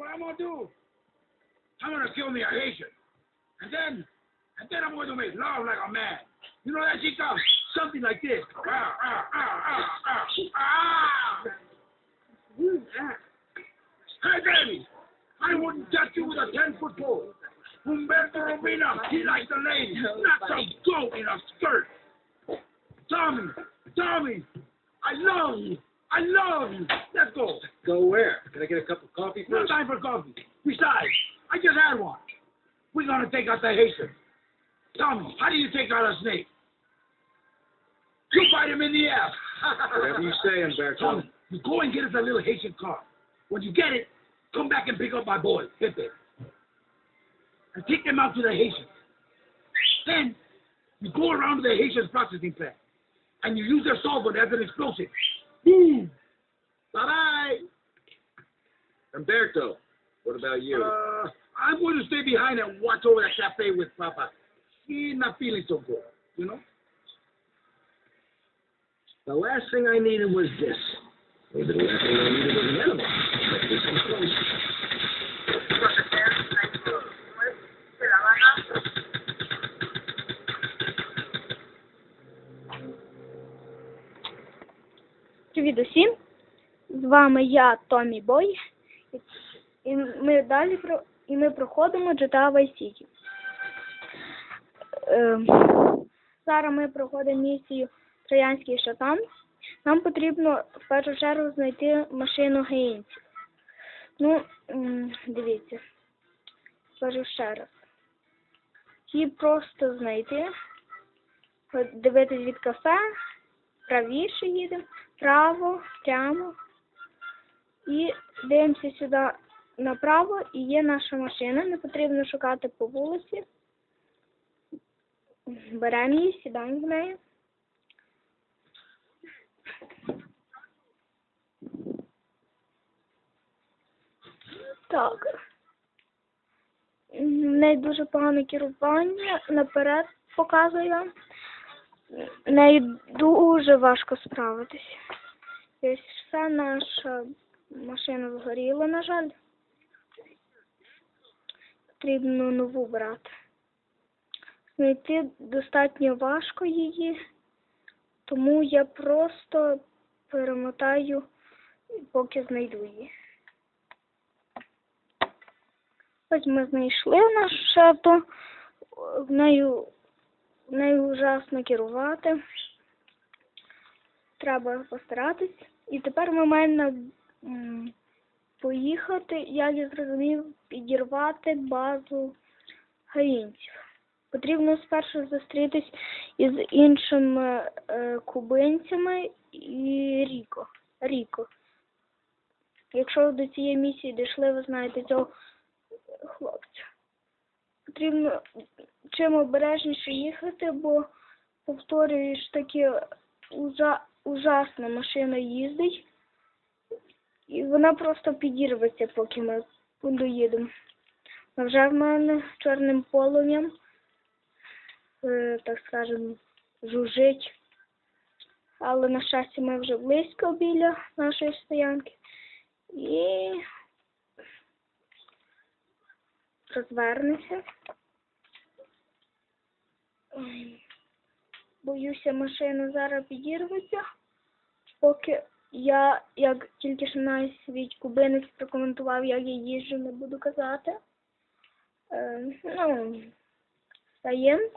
what I'm gonna do? I'm gonna kill me a Haitian. And then, and then I'm gonna make love like a man. You know that chica? Something like this. Ah, ah, ah, ah, ah, ah. Hey, baby, I wouldn't touch you with a 10-foot pole. Humberto Robina, he likes the lady, not some goat in a skirt. Tommy, Tommy, I love you. I love you. Let's go. Go where? Can I get a cup of coffee first? No time for coffee. Besides, I just had one. We're gonna take out the Haitian. Tommy, how do you take out a snake? You bite him in the ass. Whatever you say, Umberto. Tommy, you go and get us a little Haitian car. When you get it, come back and pick up my boy, there. And take them out to the Haitians. Then you go around to the Haitians processing plant and you use their solvent as an explosive. Boom! Bye bye! Umberto, what about you? Uh, I'm going to stay behind and watch over that cafe with Papa. He's not feeling so good, you know? the last thing I needed was this. Maybe the last thing I needed was an animal. Let's get some close. Привіт усім! З вами я, Томі Бой, і- ми далі про і ми проходимо GTA Vice City. Ем, зараз ми проходимо місію Троянський шатан. Нам потрібно в першу чергу знайти машину геїнців. Ну, дивіться, скажу ще раз. Її просто знайти, дивитись від кафе, правіше їдемо, право, прямо. І дивимося сюди направо, і є наша машина. Не потрібно шукати по вулиці. Беремо її, сідаємо в неї. Так. В неї дуже погане керування, наперед показує. Нею дуже важко справитись. Ось все наша машина згоріла, на жаль. Потрібно нову брати. Знайти достатньо важко її, тому я просто перемотаю, поки знайду її. Ось ми знайшли наше авто. В нею, нею ужасно керувати. Треба постаратись. І тепер ми маємо поїхати, як я зрозумів, підірвати базу гаїнців. Потрібно спершу зустрітись із іншими е, кубинцями і Ріко. Ріко. Якщо ви до цієї місії дійшли, ви знаєте цього хлопця. Потрібно чим обережніше їхати, бо повторюєш ужа, ужасна машина їздить. І вона просто підірветься, поки ми доїдемо. А вже в мене чорним полум'ям, е, так скажемо, жужить. Але, на щастя, ми вже близько біля нашої стоянки. І розвернеться. Ой, Боюся, машина зараз підірветься, поки я, як тільки що на свій кубинець прокоментував, як я їжджу, не буду казати. Е, ну, стаємо.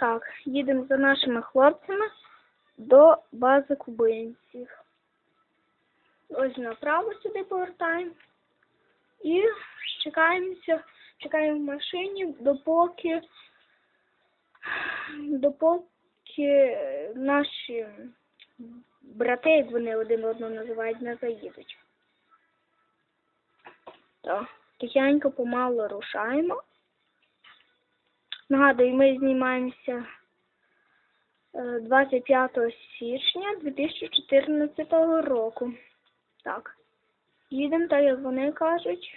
Так, їдемо за нашими хлопцями до бази кубинців. Ось направо сюди повертаємо. І чекаємося, чекаємо в машині, допоки, допоки наші брати, як вони один одного називають, не заїдуть. Так, тихенько помалу рушаємо. Нагадую, ми знімаємося е, 25 січня 2014 року. Так. їдемо, так як вони кажуть.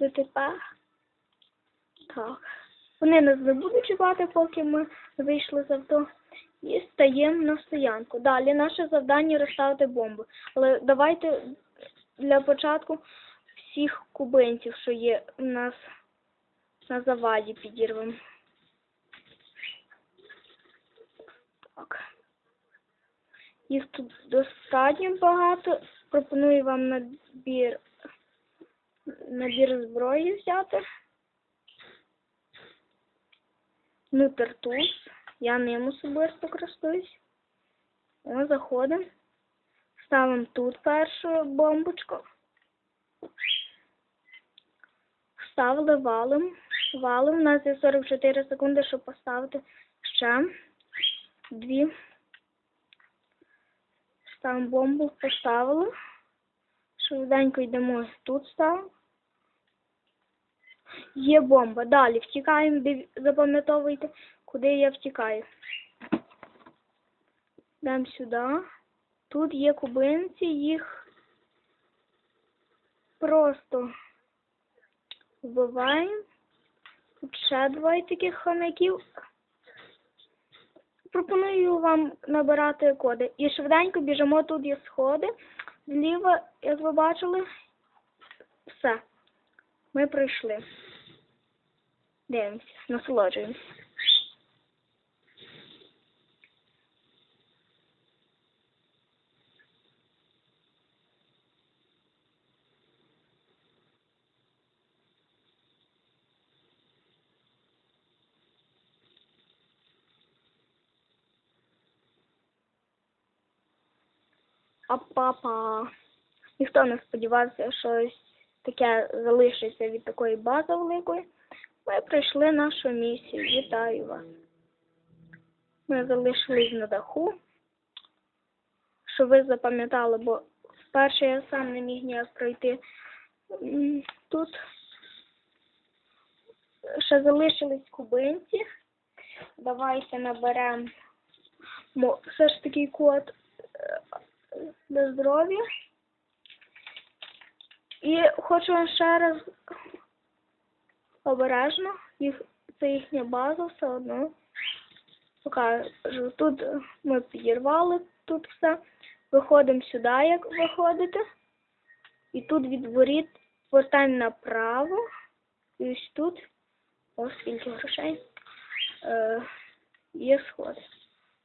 ДТП. Так. Вони нас не будуть чекати, поки ми вийшли з авто. І стаємо на стоянку. Далі наше завдання розставити бомбу. Але давайте для початку всіх кубинців, що є у нас на заваді, підірвемо. Так. Їх тут достатньо багато. Пропоную вам набір, набір зброї взяти. Нутертуз. Я ним особисто користуюсь. О, заходимо. Ставимо тут першу бомбочку. Вставили валом. Валом. У нас є 44 секунди, щоб поставити ще дві. Ставимо бомбу, поставили. Швиденько йдемо тут ставимо. Є бомба. Далі втікаємо, запам'ятовуйте, куди я втікаю. Йдемо сюди. Тут є кубинці, їх просто вбиваємо. Ще двоє таких хомяків. Пропоную вам набирати коди. І швиденько біжимо, тут є сходи. Зліва, як ви бачили, все. Ми прийшли. Дивимося, насолоджуємося. Апапа. Ніхто не сподівався, що щось таке залишиться від такої бази великої. Ми пройшли нашу місію. Вітаю вас. Ми залишились на даху. Щоб ви запам'ятали, бо вперше я сам не міг ніяк пройти. Тут ще залишились кубинці. Давайте наберемо мо- все ж таки код е, до здоров'я. І хочу вам ще раз обережно, їх, це їхня база все одно. Покажу. Тут ми підірвали тут все. Виходимо сюди, як виходите. І тут від воріт повертаємо направо. І ось тут. Ось скільки грошей. Е, є сходи.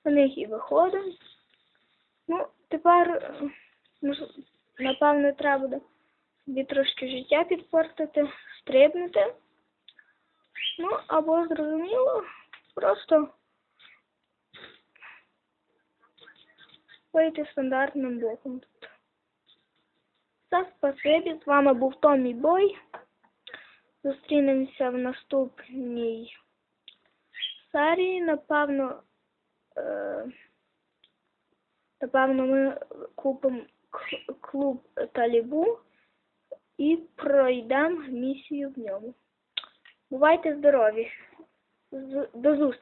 На них і виходимо. Ну, тепер, е, напевно, треба буде собі трошки життя підпортити, стрибнути. Ну, або зрозуміло, просто вийти стандартним боком тут. Все, спасибі. З вами був Томі Бой. Зустрінемося в наступній серії. Напевно, е, напевно, ми купимо клуб Талібу і пройдемо місію в ньому. Бувайте здорові. До зустрічі.